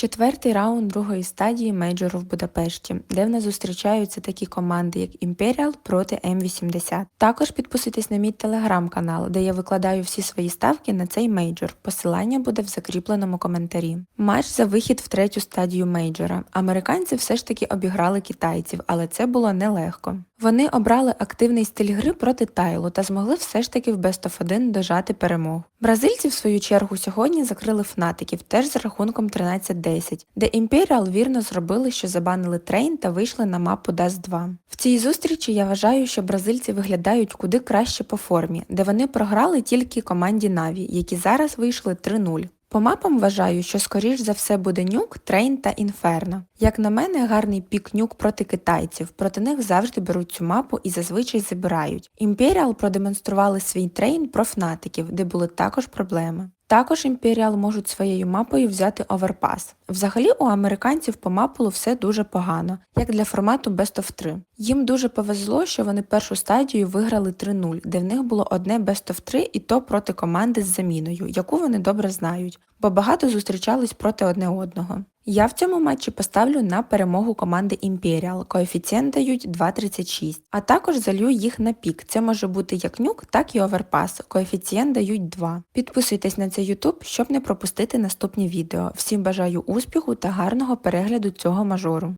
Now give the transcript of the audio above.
Четвертий раунд другої стадії мейджору в Будапешті, де в нас зустрічаються такі команди, як Imperial проти М80. Також підписуйтесь на мій телеграм-канал, де я викладаю всі свої ставки на цей мейджор. Посилання буде в закріпленому коментарі. Матч за вихід в третю стадію мейджора. Американці все ж таки обіграли китайців, але це було нелегко. Вони обрали активний стиль гри проти Тайлу та змогли все ж таки в Best of 1 дожати перемог. Бразильці, в свою чергу, сьогодні закрили фнатиків теж з рахунком 13-10, де Imperial вірно зробили, що забанили трейн та вийшли на мапу DAS 2. В цій зустрічі я вважаю, що бразильці виглядають куди краще по формі, де вони програли тільки команді Наві, які зараз вийшли 3-0. По мапам вважаю, що скоріш за все буде нюк, трейн та інферно. Як на мене, гарний пік нюк проти китайців. Проти них завжди беруть цю мапу і зазвичай забирають. Imperial продемонстрували свій трейн про фнатиків, де були також проблеми. Також Imperial можуть своєю мапою взяти оверпас. Взагалі у американців по мапулу все дуже погано, як для формату Best of 3. Їм дуже повезло, що вони першу стадію виграли 3-0, де в них було одне Best of 3 і то проти команди з заміною, яку вони добре знають, бо багато зустрічались проти одне одного. Я в цьому матчі поставлю на перемогу команди Imperial, коефіцієнт дають 2,36, а також залью їх на пік. Це може бути як нюк, так і оверпас, коефіцієнт дають 2. Підписуйтесь на цей YouTube, щоб не пропустити наступні відео. Всім бажаю успіху та гарного перегляду цього мажору.